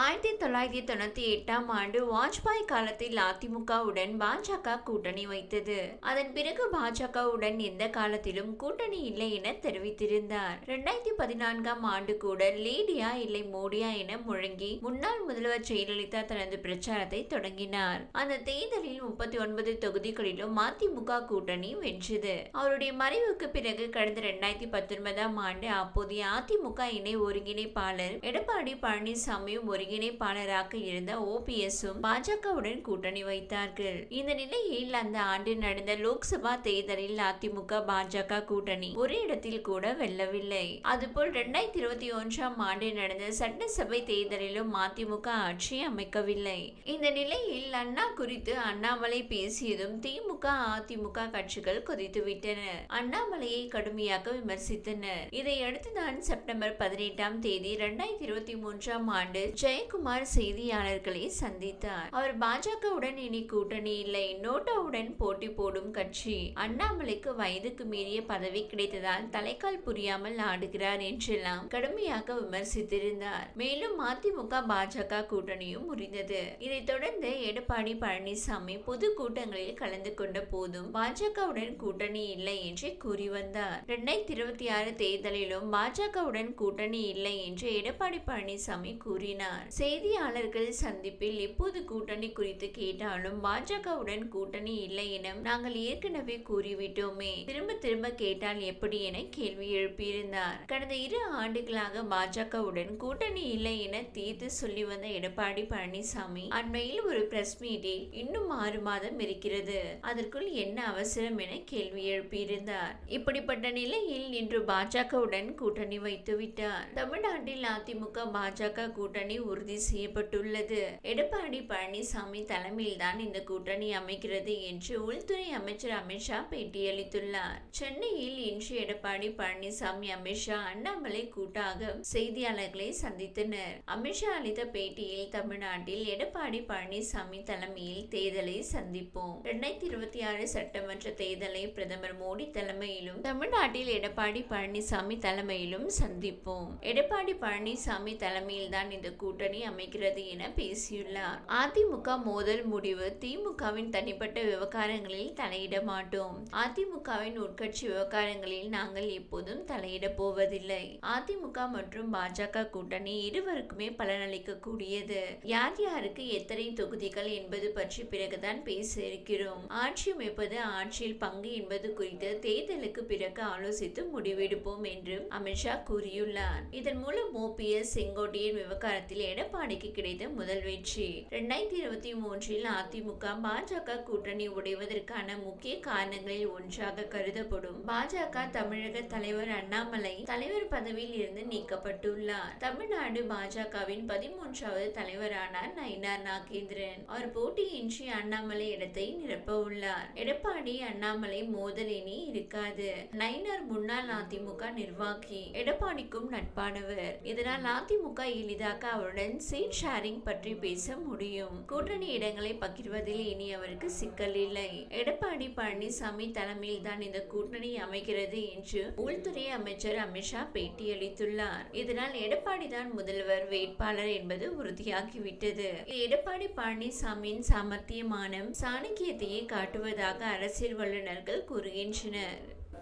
ஆயிரத்தி தொள்ளாயிரத்தி தொண்ணூத்தி எட்டாம் ஆண்டு வாஜ்பாய் காலத்தில் அதிமுகவுடன் பாஜக கூட்டணி வைத்தது. அதன் பிறகு பாஜகவுடன் எந்த காலத்திலும் கூட்டணி இல்லை என தெரிவித்திருந்தார். இரண்டாயிரத்தி பதினான்காம் ஆண்டு கூட லேடியா இல்லை மோடியா என முழங்கி முன்னாள் முதல்வர் ஜெயலலிதா தனது பிரச்சாரத்தை தொடங்கினார். அந்த தேர்தலில் முப்பத்தி ஒன்பது தொகுதிகளிலும் அதிமுக கூட்டணி வென்றது. அவருடைய மறைவுக்கு பிறகு கடந்த இரண்டாயிரத்தி பத்தொன்பதாம் ஆண்டு அப்போதைய அதிமுக இணை ஒருங்கிணைப்பாளர் எடப்பாடி பழனிசாமியும் ஒருங்கிணைப்பாளராக இருந்த ஓபிஎஸும் பாஜகவுடன் கூட்டணி வைத்தார்கள். இந்த நிலையில் அந்த ஆண்டு நடந்த லோக்சபா தேர்தலில் அதிமுக பாஜக கூட்டணி ஒரு இடத்தில் கூட வெல்லவில்லை. அதுபோல் இரண்டாயிரத்தி இருபத்தி ஒன்றாம் ஆண்டு நடந்த சட்டசபை தேர்தலிலும் அதிமுக ஆட்சி அமைக்கவில்லை. இந்த நிலையில் அண்ணா குறித்து அண்ணாமலை பேசியதும் திமுக அதிமுக கட்சிகள் கொதித்துவிட்டன. அண்ணாமலையை கடுமையாக விமர்சித்தனர். இதையடுத்துதான் செப்டம்பர் பதினெட்டாம் தேதி இரண்டாயிரத்தி இருபத்தி மூன்றாம் ஆண்டு ஜெயக்குமார் செய்தியாளர்களை சந்தித்தார். அவர் பாஜகவுடன் இனி கூட்டணி இல்லை. நோட்டாவுடன் போட்டி போடும் கட்சி அண்ணாமலைக்கு வயதுக்கு மீறிய பதவி கிடைத்ததால் தலைக்கால் புரியாமல் ஆடுகிறார் என்றெல்லாம் கடுமையாக விமர்சித்திருந்தார். மேலும் அதிமுக பாஜக கூட்டணியும் முறிந்தது. இதைத் தொடர்ந்து எடப்பாடி பழனிசாமி பொது கூட்டங்களில் கலந்து கொண்ட போதும் பாஜகவுடன் கூட்டணி இல்லை என்று கூறி வந்தார். இரண்டாயிரத்தி இருபத்தி ஆறு தேர்தலிலும் பாஜகவுடன் கூட்டணி இல்லை என்று எடப்பாடி பழனிசாமி கூறினார். செய்தியாளர்கள் சந்திப்பில் எப்போது கூட்டணி குறித்து கேட்டாலும் பாஜகவுடன் கூட்டணி இல்லை என நாங்கள் ஏற்கனவே கூறிவிட்டோமே. திரும்ப திரும்ப கேட்டால் எப்படி என கேள்வி எழுப்பியிருந்தார். கடந்த இரு ஆண்டுகளாக பாஜகவுடன் கூட்டணி இல்லை என தீர்த்து சொல்லி வந்த எடப்பாடி பழனிசாமி அண்மையில் ஒரு பிரஸ் மீட்டில் இன்னும் ஆறு மாதம் இருக்கிறது. அதற்குள் என்ன அவசரம் என கேள்வி எழுப்பியிருந்தார். இப்படிப்பட்ட நிலையில் இன்று பாஜகவுடன் கூட்டணி வைத்து விட்டார் தமிழ்நாட்டில் அதிமுக பாஜக கூட்டணி உறுதி செய்யப்பட்டுள்ளது. எடப்பாடி பழனிசாமி தலைமையில்தான் இந்த கூட்டணி அமைக்கிறது என்று உள்துறை அமைச்சர் அமித்ஷா பேட்டியளித்துள்ளார். சென்னையில் இன்று எடப்பாடி பழனிசாமி அமித்ஷா அண்ணாமலை கூட்டாக செய்தியாளர்களை சந்தித்தனர். அமித்ஷா அளித்த பேட்டியில் தமிழ்நாட்டில் எடப்பாடி பழனிசாமி தலைமையில் தேர்தலை சந்திப்போம். இரண்டாயிரத்தி இருபத்தி ஆறு சட்டமன்ற தேர்தலை பிரதமர் மோடி தலைமையிலும் தமிழ்நாட்டில் எடப்பாடி பழனிசாமி தலைமையிலும் சந்திப்போம். எடப்பாடி பழனிசாமி தலைமையில் தான் இந்த கூட்டணி அமைக்கிறது என பேசியுள்ளார். அதிமுக மோதல் முடிவு திமுகவின் தனிப்பட்ட விவகாரங்களில் தலையிட மாட்டோம் அதிமுகவின் உட்கட்சி விவகாரங்களில் நாங்கள் எப்போதும் தலையிட போவதில்லை. அதிமுக மற்றும் பாஜக கூட்டணி இருவருக்குமே பலனளிக்க கூடியது யார் யாருக்கு எத்தனை தொகுதிகள் என்பது பற்றி பிறகுதான் பேச இருக்கிறோம். ஆட்சி அமைப்பது ஆட்சியில் பங்கு என்பது குறித்து தேர்தலுக்கு பிறகு ஆலோசித்து முடிவெடுப்போம் என்று அமித்ஷா கூறியுள்ளார். இதன் மூலம் ஓபிஎஸ் செங்கோட்டையின் விவகாரத்தில் எடப்பாடிக்கு கிடைத்த முதல் வெற்றி இரண்டாயிரத்தி இருபத்தி மூன்றில் அதிமுக பாஜக கூட்டணி உடைவதற்கான முக்கிய காரணங்களில் ஒன்றாக கருதப்படும் பாஜக தமிழக தலைவர் அண்ணாமலை தலைவர் பதவியில் இருந்து நீக்கப்பட்டுள்ளார். தமிழ்நாடு பாஜகவின் பதிமூன்றாவது தலைவரானார் நயினார் நாகேந்திரன். அவர் போட்டியின்றி அண்ணாமலை இடத்தை நிரப்ப உள்ளார் எடப்பாடி அண்ணாமலை மோதலினி இருக்காது. நயினார் முன்னாள் அதிமுக நிர்வாகி. எடப்பாடிக்கும் நட்பானவர். இதனால் அதிமுக எளிதாக அவருடன் சீட் ஷேரிங் பற்றி பேச முடியும். கூட்டணி இடங்களை பகிர்வதில் இனி அவருக்கு சிக்கல் இல்லை. எடப்பாடி பழனிசாமி தலைமையில் தான் இந்த கூட்டணி அமைகிறது என்று உள்துறை அமைச்சர் அமித்ஷா பேட்டியளித்துள்ளார். இதனால் எடப்பாடி தான் முதல்வர் வேட்பாளர் என்பது உறுதியாகிவிட்டது. எடப்பாடி பழனிசாமியின் சாமர்த்தியமான சாணக்கியத்தையே காட்டுவதாக அரசியல் வல்லுநர்கள் கூறுகின்றனர்.